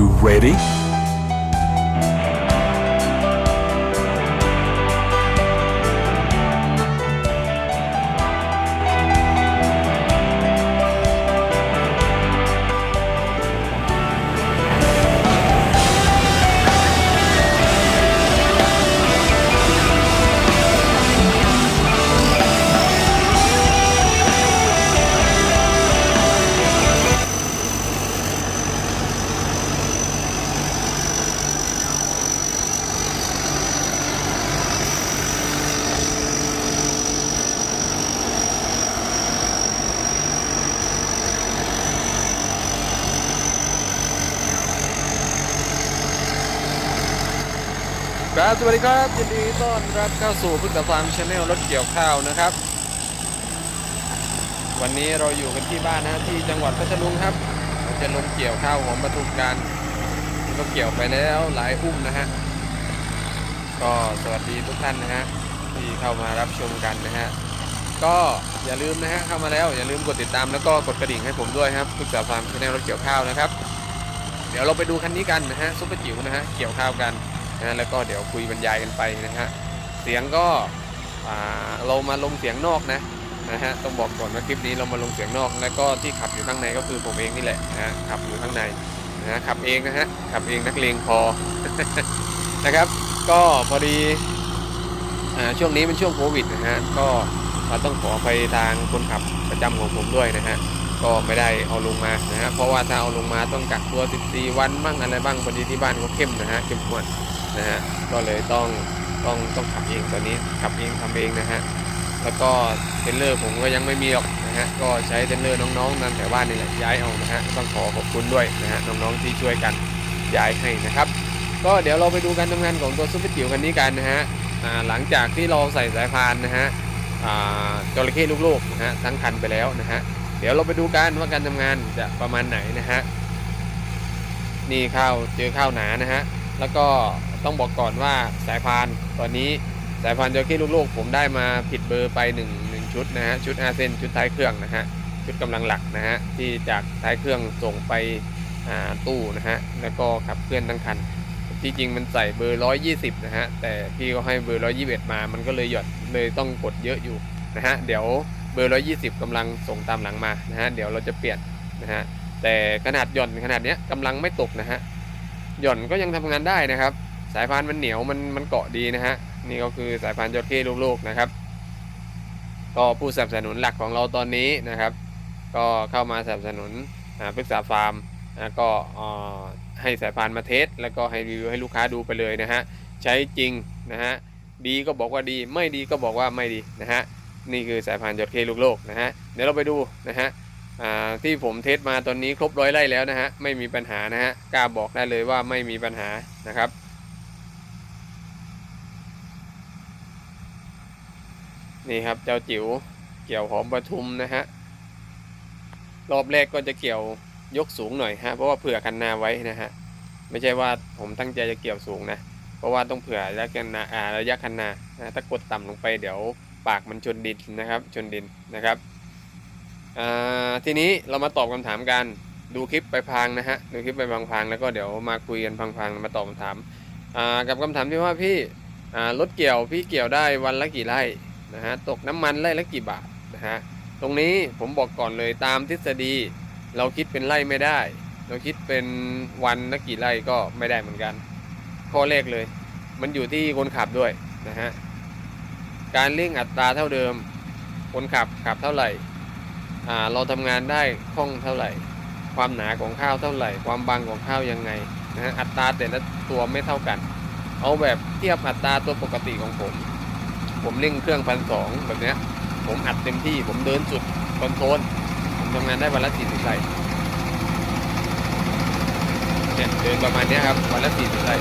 you ready? สวัสดีครับ ยินดีต้อนรับเข้าสู่พึ่งตะฟาร์มชาแนลรถเกี่ยวข้าวนะครับ วันนี้เราอยู่กันที่บ้านนะที่จังหวัดพัทลุงครับเราจะลงเกี่ยวข้าวของปทุมการก็เกี่ยวไปแล้วหลายอุ้มนะฮะก็สวัสดีทุกท่านนะฮะที่เข้ามารับชมกันนะฮะก็อย่าลืมนะฮะเข้ามาแล้วอย่าลืมกดติดตามแล้วก็กดกระดิ่งให้ผมด้วยครับพึ่งตะฟาร์มชาแนลรถเกี่ยวข้าวนะครับ เดี๋ยวเราไปดูคันนี้กันนะฮะซุปเปอร์จิ๋วนะฮะเกี่ยวข้าวกัน นะแล้วก็เดี๋ยวคุยบรรยายกันไปนะฮะเสียงก็เรามาลงเสียงนอกนะนะฮะต้องบอกก่อนว่าคลิปนี้เรามาลงเสียงนอกแล้วก็ที่ขับอยู่ข้างในก็คือผมเองนี่แหละนะฮะขับอยู่ข้างในนะฮะขับเองนะฮะขับเองนักเลงพอนะครับ ก็พอดีอช่วงนี้เป็นช่วงโควิดนะฮะก็เราต้องขอไปทางคนขับประจำของผมด้วยนะฮะก็ไม่ได้เอาลงมานะฮะเพราะว่าถ้าเอาลงมาต้องกักตัว 14 วันบ้างอะไรบ้างพอดีที่บ้านเขาเข้มนะฮะเข้มข้น นะฮะก็เลยต้องต้องต้องขับเองตอนนี้ขับเองทำเองนะฮะแล้วก็เทรลเลอร์ผมก็ยังไม่มีหรอกนะฮะก็ใช้เทรลเลอร์น้องๆนั่นแต่บ้านี่แหละย้ายเอานะฮะต้องขอขอบคุณด้วยนะฮะน้องๆที่ช่วยกันย้ายให้นะครับ ก็เดี๋ยวเราไปดูการทำงานของตัวซุปเปอร์จิ๋วคันนี้กันนะฮะหลังจากที่เราใส่สายพานนะฮะจระเข้ลูกๆนะฮะทั้งคันไปแล้วนะฮะเดี๋ยวเราไปดูกันว่าการทำงานจะประมาณไหนนะฮะนี่ข้าวเจอข้าวหนานะฮะ แล้วก็ต้องบอกก่อนว่าสายพานตอนนี้สายพานจระเข้ลูกๆ ผมได้มาผิดเบอร์ไป1 1ชุดนะฮะชุดอาเซนชุดท้ายเครื่องนะฮะชุดกำลังหลักนะฮะที่จากท้ายเครื่องส่งไปตู้นะฮะแล้วก็ขับเคลื่อนทั้งคันที่จริงมันใส่เบอร์ 120 นะฮะ แต่พี่ก็ให้เบอร์ 121 มา มันก็เลยหยดเลยต้องกดเยอะอยู่นะฮะ เดี๋ยวเบอร์ 120กำลังส่งตามหลังมานะฮะ เดี๋ยวเราจะเปลี่ยนนะฮะ แต่ขนาดหย่อนขนาดเนี้ยกำลังไม่ตกนะฮะ หย่อนก็ยังทำงานได้นะครับ สายพานมันเหนียวมันมันเกาะดีนะฮะนี่ก็คือสายพานจระเข้ลูกๆนะครับ ก็ผู้สนับสนุนหลักของเราตอนนี้นะครับ ก็เข้ามาสนับสนุนอ่าปรึกษาฟาร์มนะก็ให้สายพานมาเทสแล้วก็ให้รีวิวให้ลูกค้าดูไปเลยนะฮะใช้จริงนะฮะดีก็บอกว่าดีไม่ดีก็บอกว่าไม่ดีนะฮะนี่คือสายพานจระเข้ลูกๆนะฮะเดี๋ยวเราไปดูนะฮะ อ่าที่ผมเทสมาตอนนี้ครบร้อยไร่แล้วนะฮะไม่มีปัญหานะฮะกล้าบอกได้เลยว่าไม่มีปัญหานะครับ นี่ครับเจ้าจิ๋วเกี่ยวหอมปทุมนะฮะรอบแรกก็จะเกี่ยวยกสูงหน่อยฮะเพราะว่าเผื่อคันนาไว้นะฮะไม่ใช่ว่าผมตั้งใจจะเกี่ยวสูงนะเพราะว่าต้องเผื่อระยะคันนาอ่าระยะคันนานะถ้ากดต่ำลงไปเดี๋ยวปากมันชนดินนะครับ ชนดินนะครับ ทีนี้เรามาตอบคำถามกันดูคลิปไปพลางนะฮะดูคลิปไปพลางๆแล้วก็เดี๋ยวมาคุยกันพลางๆมาตอบคำถามกับคำถามที่ว่าพี่รถเกี่ยวพี่เกี่ยวได้วันละกี่ไร่นะฮะตกน้ำมันไร่ละกี่บาทนะฮะตรงนี้ผมบอกก่อนเลยตามทฤษฎี เราคิดเป็นไร่ไม่ได้ เราคิดเป็นวันละกี่ไร่ก็ไม่ได้เหมือนกัน ข้อแรกเลย มันอยู่ที่คนขับด้วยนะฮะการเร่งอัตราเท่าเดิม คนขับขับเท่าไหร่ เราทำงานได้คล่องเท่าไหร่ ความหนาของข้าวเท่าไหร่ ความบางของข้าวยังไงนะฮะอัตราแต่ละตัวไม่เท่ากัน เอาแบบเทียบอัตราตัวปกติของผม ผมเร่งเครื่องพันสองแบบเนี้ยผมอัดเต็มที่ผมเดินสุดคอนโทรลผมทำงานได้วันละสี่สิบไร่เนี่ยเดินประมาณนี้ครับวันละสี่สิบไร่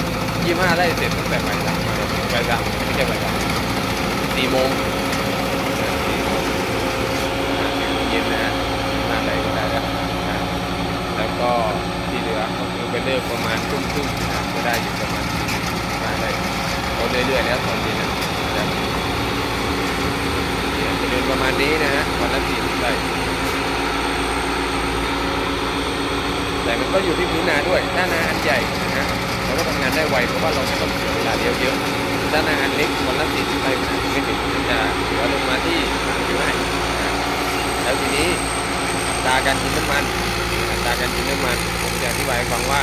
ยี่ห้าไร่เสร็จตั้งแต่บ่ายสามมาบ่ายสามไม่ใช่บ่ายสามสี่โมงสี่โมง เย็นนะฮะหน้าไหนก็ได้แล้วนะแล้วก็ที่เหลือก็คือไปเลิ กประมาณทุ่มครึ่งนะก็ได้อยู่ประมาณมาได้เอาเรื่อยๆแล้วตอนนี้นะจะจะเดินประมาณนี้นะฮะวันละสี่สิบไร่แต่มันก็อยู่ที่พื้นนาด้วยถ้านาอันใหญ่นะฮะเราก็ทำงานได้ไวเพราะว่าเราไม่ต้องเสียเวลาเดียวเยอะถ้านาอันเล็กวันละสี่สิบไร่มันอาจะไม่ถึงมันจะหลือลงมาที่สามสิบไร่แล้วทีนี้ตาการกินน้ำมันตาการกินน้ำมัน จะอธิบายฟังว่า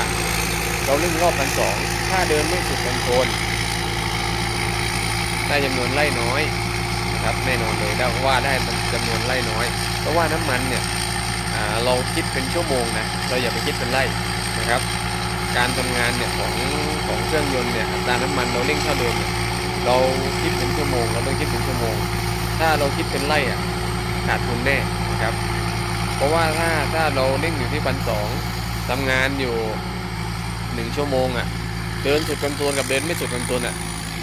เราเล่นรอบพันสองถ้าเดินไม่สุดคอนโทรลได้จำนวนไร่น้อยนะครับแน่นอนเลยได้ว่าได้จำนวนไร่น้อย เพราะว่าน้ำมันเนี่ยเราคิดเป็นชั่วโมงนะเราอย่าไปคิดเป็นไร่นะครับ การทำงานเนี่ยของของเครื่องยนต์เนี่ยอัตราน้ำมันเราเร่งเท่าเดิมเนี่ยเราคิดเป็นชั่วโมง เราต้องคิดเป็นชั่วโมง ถ้าเราคิดเป็นไร่อะขาดทุนแน่นะครับ เพราะว่าถ้าถ้าเราเร่งอยู่ที่พันสอง ทำงานอยู่หนึ่งชั่วโมงอะ เดินสุดคอนโทรลกับเดินไม่สุดคอนโทรลอะ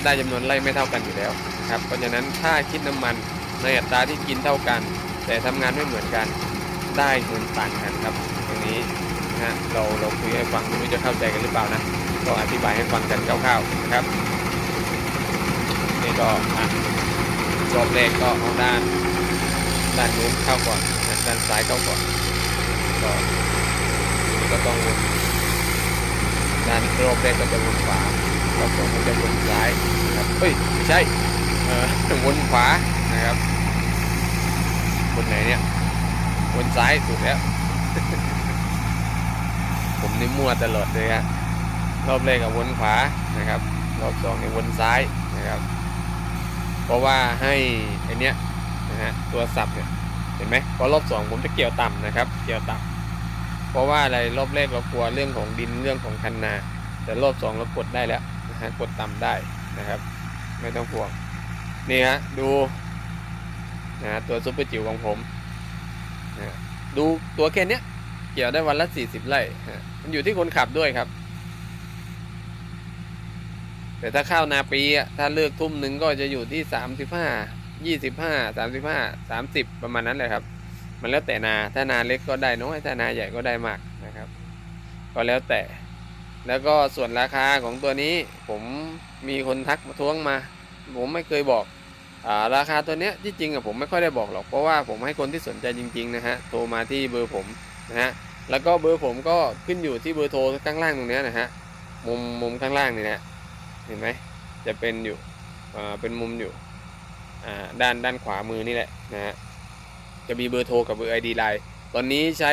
ได้จำนวนไร่ไม่เท่ากันอยู่แล้วนะครับ เพราะฉะนั้นถ้าคิดน้ำมันในอัตราที่กินเท่ากัน แต่ทำงานไม่เหมือนกันได้เงินต่างกันครับตรงนี้นะฮะเราเราคุยให้ฟังไม่รู้จะเข้าใจกันหรือเปล่านะก็อธิบายให้ฟังกันคร่าวๆนะครับนี่ก็รอบแรกก็เอาด้านด้านนู้นเข้าก่อนด้านซ้ายเข้าก่อนก็ ก็ต้องวนด้านรอบแรกก็จะวนขวารอบสองก็จะวนซ้ายนะครับเฮ้ยไม่ใช่เออวนขวานะครับวนไหนเนี่ยวนซ้ายถูกแล้ว ผมนี่มั่วตลอดเลยฮะรอบแรกกับวนขวานะครับ รอบสองเนี่ยวนซ้ายนะครับ เพราะว่าให้ไอเนี้ยนะฮะตัวสับเนี่ยเห็นไหมพอรอบสองผมจะเกี่ยวต่ำนะครับ เกี่ยวต่ำ เพราะว่าอะไรรอบแรกเรากลัวเรื่องของดินเรื่องของคันนา แต่รอบสองเรากดได้แล้วนะฮะกดต่ำได้นะครับ ไม่ต้องห่วงนี่ฮะดูนะฮะตัวซุปเปอร์จิ๋วของผมนะฮะดูตัวแค่นี้เกี่ยวได้วันละ 40 ไร่ฮะมันอยู่ที่คนขับด้วยครับ แต่ถ้าข้าวนาปีอะถ้าเลือกทุ่มหนึ่งก็จะอยู่ที่สามสิบห้ายี่สิบห้าสามสิบห้าสามสิบประมาณนั้นเลยครับ มันแล้วแต่นาถ้านาเล็กก็ได้น้อยถ้านาใหญ่ก็ได้มากนะครับ ก็แล้วแต่ แล้วก็ส่วนราคาของตัวนี้ผมมีคนทักมาท้วงมา ผมไม่เคยบอกอาราคาตัวเนี้ยที่จริงอะผมไม่ค่อยได้บอกหรอกเพราะว่าผมให้คนที่สนใจจริงๆนะฮะโทรมาที่เบอร์ผมนะฮะแล้วก็เบอร์ผมก็ขึ้นอยู่ที่เบอร์โทรข้างล่างตรงเนี้ยนะฮะมุมมุมข้างล่างนี่นะเห็นไหมจะเป็นอยู่อ่าเป็นมุมอยู่อ่าด้านด้านขวามือนี่แหละนะฮะ จะมีเบอร์โทรกับเบอร์ ID ไลน์ตอนนี้ใช้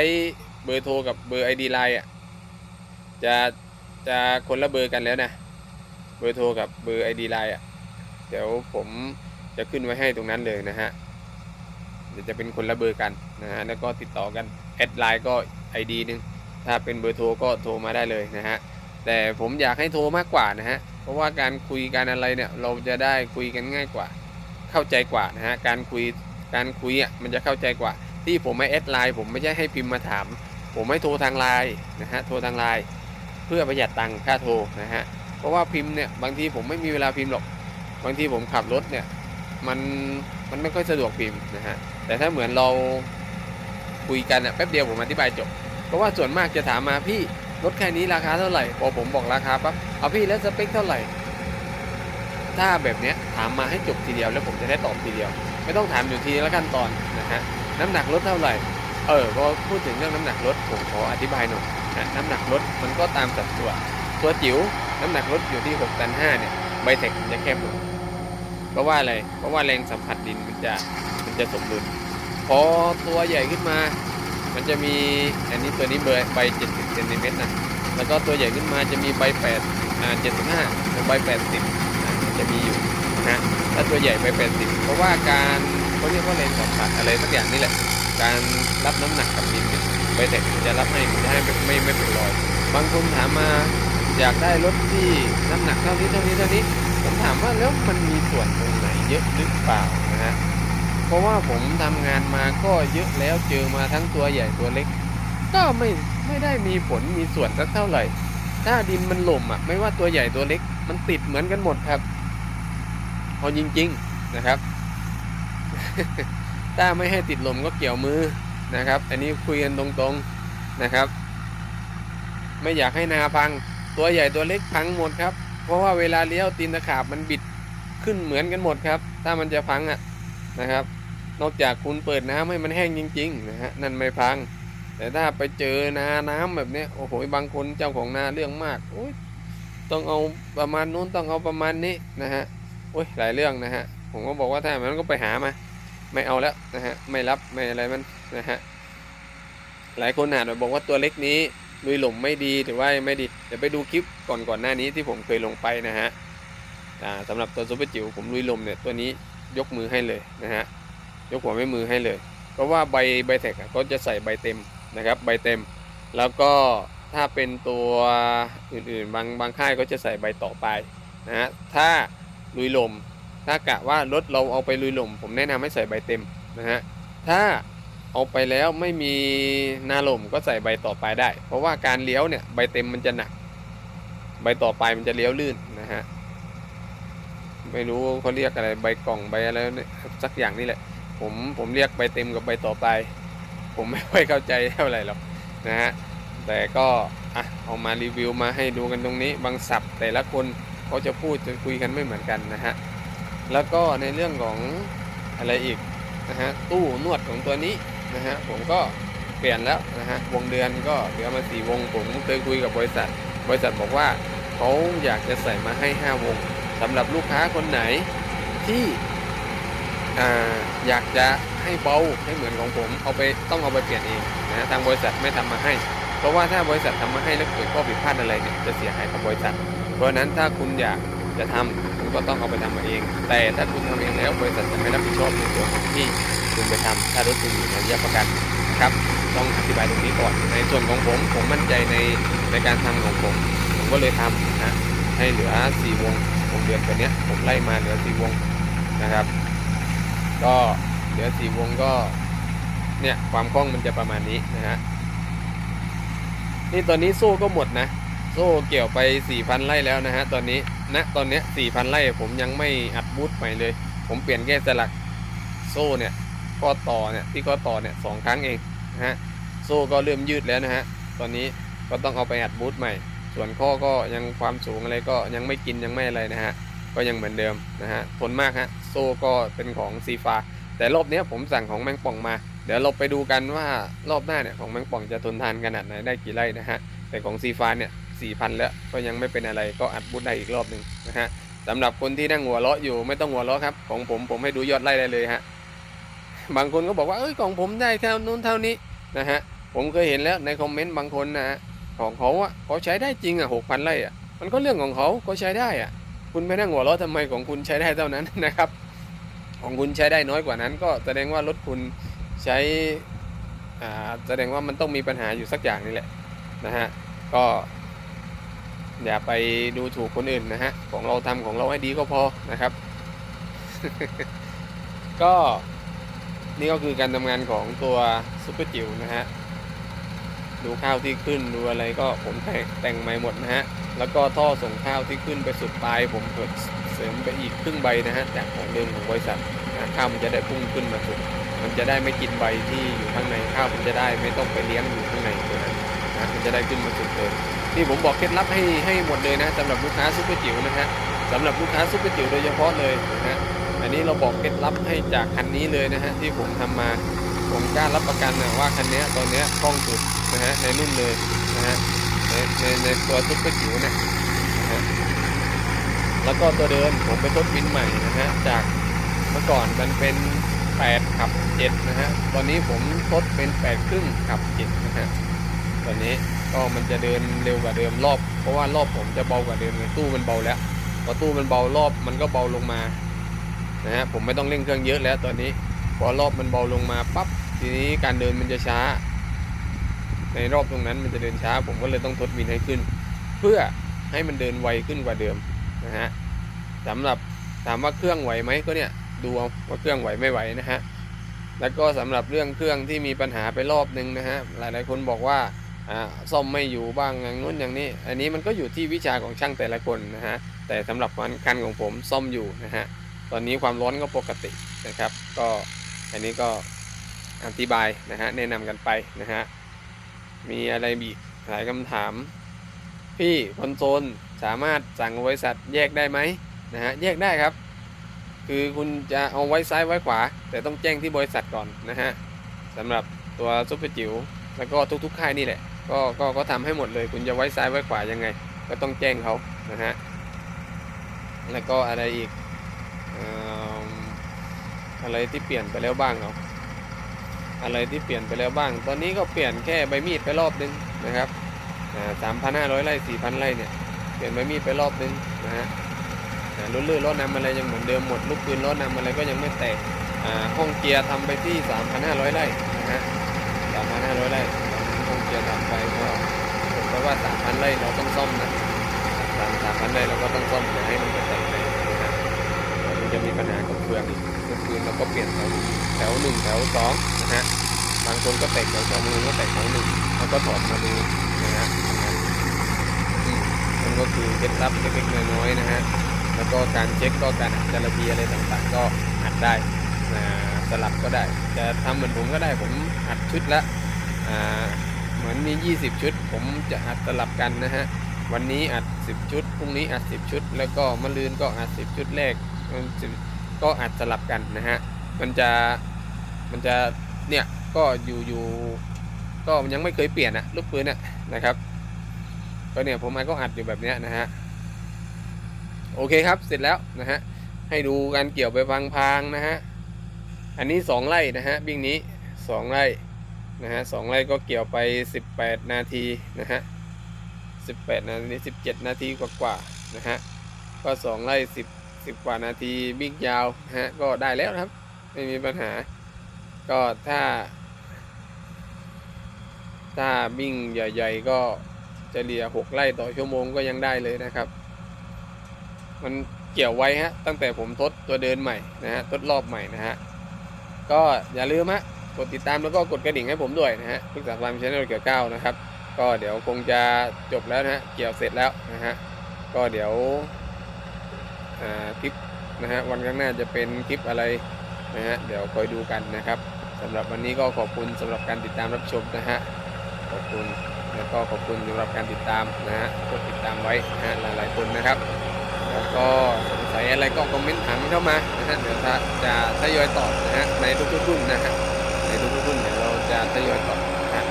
เบอร์โทรกับเบอร์ ID ไลน์อะจะจะคนละเบอร์กันแล้วนะเบอร์โทรกับเบอร์ ID ไลน์อะเดี๋ยวผมจะขึ้นไว้ให้ตรงนั้นเลยนะฮะเดี๋ยวจะเป็นคนละเบอร์กันนะฮะแล้วก็ติดต่อกันแอดไลน์ก็ ID หนึงถ้าเป็นเบอร์โทรก็โทรมาได้เลยนะฮะแต่ผมอยากให้โทรมากกว่านะฮะเพราะว่าการคุยการอะไรเนี่ยเราจะได้คุยกันง่ายกว่า เข้าใจกว่านะฮะการคุย การคุยอะมันจะเข้าใจกว่า ที่ผมไม่แอดไลน์ผมไม่ใช่ให้พิมพ์มาถาม ผมให้โทรทางไลน์นะฮะโทรทางไลน์เพื่อประหยัดตังค่าโทรนะฮะเพราะว่าพิมพ์เนี่ยบางทีผมไม่มีเวลาพิมพ์หรอกบางทีผมขับรถเนี่ยมันมันไม่ค่อยสะดวกพิมพ์นะฮะแต่ถ้าเหมือนเราคุยกันอะแป๊บเดียวผมอธิบายจบเพราะว่าส่วนมากจะถามมาพี่รถแค่นี้ราคาเท่าไหร่พอผมบอกราคาปั๊บเอาพี่แล้วสเปคเท่าไหร่ ถ้าแบบเนี้ยถามมาให้จบทีเดียวแล้วผมจะได้ตอบทีเดียว ไม่ต้องถามอยู่ทีละขั้นตอนนะฮะน้ำหนักรถเท่าไหร่เออพอพูดถึงเรื่องน้ำหนักรถผมขออธิบายหน่อยนะน้ำหนักรถมันก็ตามสัดส่วนตัวจิ๋วน้ำหนักรถอยู่ที่6ตัน5เนี่ยใบเทคจะแคบลงเพราะว่าอะไรเพราะว่าแรงสัมผัสดินมันจะมันจะสมดุลพอตัวใหญ่ขึ้นมา มันจะมีอันนี้ตัวนี้เบอร์ใบ70เซนติเมตรนะแล้วก็ตัวใหญ่ขึ้นมาจะมีใบ8อ่า75หรือใบ80นะจะมีอยู่ นะถ้าตัวใหญ่ใบ80 เพราะว่าการเขาเรียกว่าแรงสัมผัสอะไรสักอย่างนี่แหละ การรับน้ำหนักกับดินเนี่ยใบเทคมันจะรับให้มันจะให้ไม่ไม่เป็นรอย บางคนถามมาอยากได้รถที่น้ำหนักเท่านี้เท่านี้เท่านี้ ผมถามว่าแล้วมันมีส่วนตรงไหนเยอะหรือเปล่านะฮะ เพราะว่าผมทำงานมาก็เยอะแล้วเจอมาทั้งตัวใหญ่ตัวเล็ก ก็ไม่ไม่ได้มีผลมีส่วนสักเท่าไหร่ ถ้าดินมันหล่มอะไม่ว่าตัวใหญ่ตัวเล็ก มันติดเหมือนกันหมดครับ เอาจริงๆนะครับ ถ้าไม่ให้ติดลมก็เกี่ยวมือนะครับ อันนี้คุยกันตรงๆนะครับ ไม่อยากให้นาพัง ตัวใหญ่ตัวเล็กพังหมดครับ เพราะว่าเวลาเลี้ยวตีนตะขาบมันบิดขึ้นเหมือนกันหมดครับ ถ้ามันจะพังอะนะครับ นอกจากคุณเปิดน้ำให้มันแห้งจริง ๆ นะฮะนั่นไม่พัง แต่ถ้าไปเจอนาน้ำแบบนี้โอ้โหบางคนเจ้าของนาเรื่องมากอยต้องเอาประมาณนู้นต้องเอาประมาณนี้นะฮะ โอ้ยหลายเรื่องนะฮะ ผมก็บอกว่าถ้าอย่างนั้นก็ไปหามา ไม่เอาแล้วนะฮะ ไม่รับไม่อะไรมันนะฮะ หลายคนอาจจะบอกว่าตัวเล็กนี้ลุยหลมไม่ดีหรือว่าไม่ดี เดี๋ยวไปดูคลิปก่อนก่อนหน้านี้ที่ผมเคยลงไปนะฮะสำหรับตัวซุปเปอร์จิ๋วผมลุยลมเนี่ยตัวนี้ยกมือให้เลยนะฮะ ยกหัวไม่มือให้เลย เพราะว่าใบใบแท็กอะเขาจะใส่ใบเต็มนะครับ ใบเต็ม แล้วก็ถ้าเป็นตัวอื่นๆ บางบางค่ายก็จะใส่ใบต่อไปนะฮะ ถ้า ลุยลม ถ้ากะว่ารถเราเอาไปลุยลม ผมแนะนำให้ใส่ใบเต็มนะฮะถ้าเอาไปแล้วไม่มีหนาลมก็ใส่ใบต่อไปได้ เพราะว่าการเลี้ยวเนี่ยใบเต็มมันจะหนัก ใบต่อไปมันจะเลี้ยวลื่นนะฮะไม่รู้เขาเรียกอะไรใบกล่องใบอะไรสักอย่างนี่แหละ ผมผมเรียกใบเต็มกับใบต่อไป ผมไม่ค่อยเข้าใจเท่าไหร่หรอกนะฮะแต่ก็อะเอามารีวิวมาให้ดูกันตรงนี้บางศัพท์แต่ละคน เขาจะพูดจะคุยกันไม่เหมือนกันนะฮะ แล้วก็ในเรื่องของอะไรอีกนะฮะตู้นวดของตัวนี้นะฮะผมก็เปลี่ยนแล้วนะฮะวงเดือนก็เหลือมาสี่วงผมเคยคุยกับบริษัท บริษัทบอกว่าเขาอยากจะใส่มาให้ห้าวงสำหรับลูกค้าคนไหนที่อ่อยากจะให้เบาให้เหมือนของผมเอาไปต้องเอาไปเปลี่ยนเองนะทางบริษัทไม่ทำมาให้ เพราะว่าถ้าบริษัททำมาให้แล้วเกิดข้อผิดพลาดอะไรเนี่ยจะเสียหายกับบริษัท เพราะนั้นถ้าคุณอยากจะทำคุณก็ต้องเอาไปทำมาเอง แต่ถ้าคุณทำเองแล้วบริษัทจะไม่รับผิดชอบในส่วนของที่คุณไปทำถ้ารถคุณอยู่ในระยะประกันครับต้องอธิบายตรงนี้ก่อนในส่วนของผมผมมั่นใจในในการทำของผม ผมก็เลยทำนะให้เหลือสี่วงวงเดือนตัวเนี้ยผมไล่มาเหลือสี่วงนะครับ ก็เหลือสี่วงก็เนี่ยความคล่องมันจะประมาณนี้นะฮะนี่ตอนนี้โซ่ก็หมดนะ ซ่เกี่ยวไปสี่พันไร่แล้วนะฮะตอนนี้ณตอนเนี้ยสี่พันไร่ผมยังไม่อัดบูทใหม่เลย ผมเปลี่ยนแค่สลักโซ่เนี่ยข้อต่อเนี่ยที่ข้อต่อเนี่ยสองครั้งเองนะฮะโซ่ก็เริ่มยืดแล้วนะฮะตอนนี้ก็ต้องเอาไปอัดบูทใหม่ ส่วนข้อก็ยังความสูงอะไรก็ยังไม่กินยังไม่อะไรนะฮะก็ยังเหมือนเดิมนะฮะทนมากฮะโซ่ก็เป็นของซีฟาแต่รอบเนี้ยผมสั่งของแมงป่องมา เดี๋ยวเราไปดูกันว่ารอบหน้าเนี่ยของแมงป่องจะทนทานขนาดไหนได้กี่ไร่นะฮะแต่ของซีฟาเนี่ย สี่พันแล้วก็ยังไม่เป็นอะไรก็อัดบูทได้อีกรอบหนึ่งนะฮะสำหรับคนที่นั่งหัวเราะอยู่ไม่ต้องหัวเราะครับ ของผมผมให้ดูยอดไร่ได้เลยฮะบางคนก็บอกว่าเอ้ยของผมได้เท่านู้นเท่านี้นะฮะผมเคยเห็นแล้วในคอมเมนต์บางคนนะฮะของเขาอะเขาใช้ได้จริงอะหกพันไร่อะมันก็เรื่องของเขาเขาใช้ได้อะคุณไปนั่งหัวเราะทำไมของคุณใช้ได้เท่านั้นนะครับ ของคุณใช้ได้น้อยกว่านั้น ก็แสดงว่ารถคุณใช้อ่าแสดงว่ามันต้องมีปัญหาอยู่สักอย่างนี่แหละนะฮะก็ อย่าไปดูถูกคนอื่นนะฮะ ของเราทำของเราให้ดีก็พอนะครับ ก็นี่ก็คือการทำงานของตัวซุปเปอร์จิ๋วนะฮะ ดูข้าวที่ขึ้นดูอะไรก็ผมแต่งใหม่หมดนะฮะ แล้วก็ท่อส่งข้าวที่ขึ้นไปสุดปลายผมเกิดเสริมไปอีกครึ่งใบนะฮะจากของเดิมของบริษัทข้าวมันจะได้พุ่งขึ้นมาสุด มันจะได้ไม่กินใบที่อยู่ข้างในข้าวมันจะได้ไม่ต้องไปเลี้ยงอยู่ข้างในตัวนั้นนะมันจะได้ขึ้นมาสุดเลย นี่ผมบอกเคล็ดลับให้ให้หมดเลยนะสำหรับลูกค้าซุปเปอร์จิ๋วนะฮะสำหรับลูกค้าซุปเปอร์จิ๋วโดยเฉพาะเลยนะฮะอันนี้เราบอกเคล็ดลับให้จากคันนี้เลยนะฮะที่ผมทำมาผมกล้ารับประกันนะว่าคันนี้ตอนนี้คล่องสุดนะฮะในรุ่นเลยนะฮะในในในตัวซุปเปอร์จิ๋วเนี่ยนะฮะแล้วก็ตัวเดินผมไปทดวินใหม่นะฮะจากเมื่อก่อนมันเป็น8ขับ7นะฮะตอนนี้ผมทดเป็น8ครึ่งขับ7นะฮะตอนนี้ ก็มันจะเดินเร็วกว่าเดิมรอบ เพราะว่ารอบผมจะเบากว่าเดิมตู้มันเบาแล้วพอตู้มันเบารอบมันก็เบาลงมานะฮะผมไม่ต้องเร่งเครื่องเยอะแล้วตอนนี้พอรอบมันเบาลงมาปั๊บทีนี้การเดินมันจะช้า ในรอบตรงนั้นมันจะเดินช้า ผมก็เลยต้องทดวินให้ขึ้น เพื่อให้มันเดินไวขึ้นกว่าเดิมนะฮะสำหรับถามว่าเครื่องไหวไหมก็เนี่ยดูเอาว่าเครื่องไหวไม่ไหวนะฮะแล้วก็สำหรับเรื่องเครื่องที่มีปัญหาไปรอบนึงนะฮะหลายๆคนบอกว่า ซ่อมไม่อยู่บ้างอย่างนู้นอย่างนี้ อันนี้มันก็อยู่ที่วิชาของช่างแต่ละคนนะฮะ แต่สำหรับคันของผมซ่อมอยู่นะฮะ ตอนนี้ความร้อนก็ปกตินะครับ ก็อันนี้ก็อธิบายนะฮะแนะนำกันไปนะฮะ มีอะไรอีกหลายคำถาม พี่คอนโซลสามารถสั่งบริษัทแยกได้ไหมนะฮะแยกได้ครับ คือคุณจะเอาไว้ซ้ายไว้ขวา แต่ต้องแจ้งที่บริษัทก่อนนะฮะสำหรับตัวซุปเปอร์จิ๋วแล้วก็ทุกๆค่ายนี่แหละ ก็ก็ก็ทำให้หมดเลย คุณจะไว้ซ้ายไว้ขวายังไง ก็ต้องแจ้งเขานะฮะแล้วก็อะไรอีกอะไรที่เปลี่ยนไปแล้วบ้างเอาอะไรที่เปลี่ยนไปแล้วบ้าง ตอนนี้ก็เปลี่ยนแค่ใบมีดไปรอบนึงนะครับสามพันห้าร้อยไร่สี่พันไร่เนี่ยเปลี่ยนใบมีดไปรอบนึงนะฮะอ่ารุ่นลื่นรถนำอะไรยังเหมือนเดิมหมดลูกปืนรถนำอะไรก็ยังไม่แตกห้องเกียร์ทำไปที่ 3,500 ไร่นะฮะ3,500 ไร่ ห้องเร์ทำไปก็เพราะว่า3,000ไร่เราต้องซ่อมนะสามสามพันไร่เราก็ต้องซ่อมอย่ให้มันไปแตกเลยนะฮะเดี๋ยวมันจะมีปัญหากับเครื่องอีกลูกปืนเราก็เปลี่ยนแถวแถวหนึ่งแถวสองนะฮะบางคนก็แตกแถวสองบางคนก็แตกแถวหนึ่งแล้วก็ถอดมาดูนะฮะมนั่นก็คือเคล็ดลับเล็กๆน้อยๆนะฮะแล้วก็การเช็คก็การอัดจารบีอะไรต่างๆ ก็อัดได้สลับก็ได้ จะทำเหมือนผมก็ได้ผมอัดชุดละอ่า เหมือนมี 20 ชุด ผมจะอัดสลับกันนะฮะ วันนี้อัด 10 ชุด พรุ่งนี้อัด 10 ชุด แล้วก็มะรืนก็อัด 10 ชุดแรกมันก็อัดสลับกันนะฮะ มันจะ มันจะ เนี่ย ก็อยู่อยู่ก็ยังไม่เคยเปลี่ยนอะลูกปืนอะนะครับ ก็เนี่ยผมก็อัดอยู่แบบเนี้ยนะฮะ โอเคครับ เสร็จแล้วนะฮะ ให้ดูการเกี่ยวไปพางๆนะฮะ อันนี้สองไร่นะฮะ บิ่งนี้สองไร่ นะฮะสองไร่ก็เกี่ยวไป 18 นาทีนะฮะ18 นาที17 นาทีกว่าๆนะฮะก็สองไร่10 10 กว่านาทีบิ่งยาวนะฮะก็ได้แล้วครับ ไม่มีปัญหา ก็ถ้า ถ้าบิ่งใหญ่ๆก็เฉลี่ย 6 ไร่ต่อชั่วโมงก็ยังได้เลยนะครับ มันเกี่ยวไว้ฮะตั้งแต่ผมทดตัวเดินใหม่นะฮะทดรอบใหม่นะฮะก็อย่าลืมฮะ กดติดตามแล้วก็กดกระดิ่งให้ผมด้วยนะฮะพึกษาฟาร์มชาแนลเกี่ยวก้านะครับ ก็เดี๋ยวคงจะจบแล้วนะฮะเกี่ยวเสร็จแล้วนะฮะก็เดี๋ยวคลิปนะฮะวันข้างหน้าจะเป็นคลิปอะไรนะฮะเดี๋ยวคอยดูกันนะครับสำหรับวันนี้ก็ขอบคุณสำหรับการติดตามรับชมนะฮะขอบคุณแล้วก็ขอบคุณสำหรับการติดตามนะฮะกดติดตามไว้นะฮะหลายๆคนนะครับ แล้วก็สงสัยอะไรก็คอมเมนต์ถามเข้ามานะฮะเดี๋ยวจะจะทยอยตอบนะฮะในทุกๆรุ่นนะฮะ ดี๋ยวเราจะทยอยตอบนะ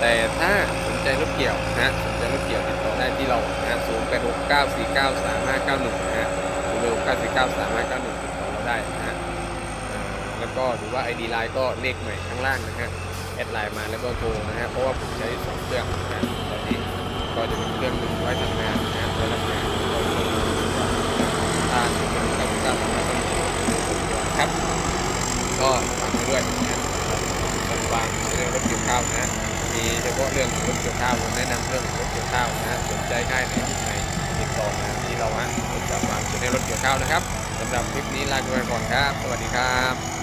แต่ถ้าสนใจรถเกี่ยวนะสนใจรถเกี่ยวติดต่อได้ที่เรานะฮะ0 8 6 9 4 9 3 5 9 1นะฮะ0 8 6 9 4 9 3 5 9 1ติดต่อเราได้นะฮะแล้วก็หรือว่า ID Line ก็เลขใหม่ข้างล่างนะฮะแอดไลน์มาแล้วก็โทรนะฮะเพราะว่าผมใช้สองเครื่องนะตอนนี้ก็จะเป็นเครื่องหนึ่งไว้ทำงานนะฮะไว้รับงานแล้วก็เครื่องหนึ่งถ้าเป็นการทำงานต้องมีครับ ก็ฝากด้วยนะังเรื่องรถเกี่ยวข้าวนะมีเฉพาะเรื่องรถเกี่ยวข้าวผมแนะนำเรื่องรถเกี่ยวข้าวนะสนใจค่ายไหนที่ไหนติดต่อมาที่เราฮะผมจะฟังในรถเกี่ยวข้าวนะครับสำหรับคลิปนี้ลาไปก่อนครับ สวัสดีครับ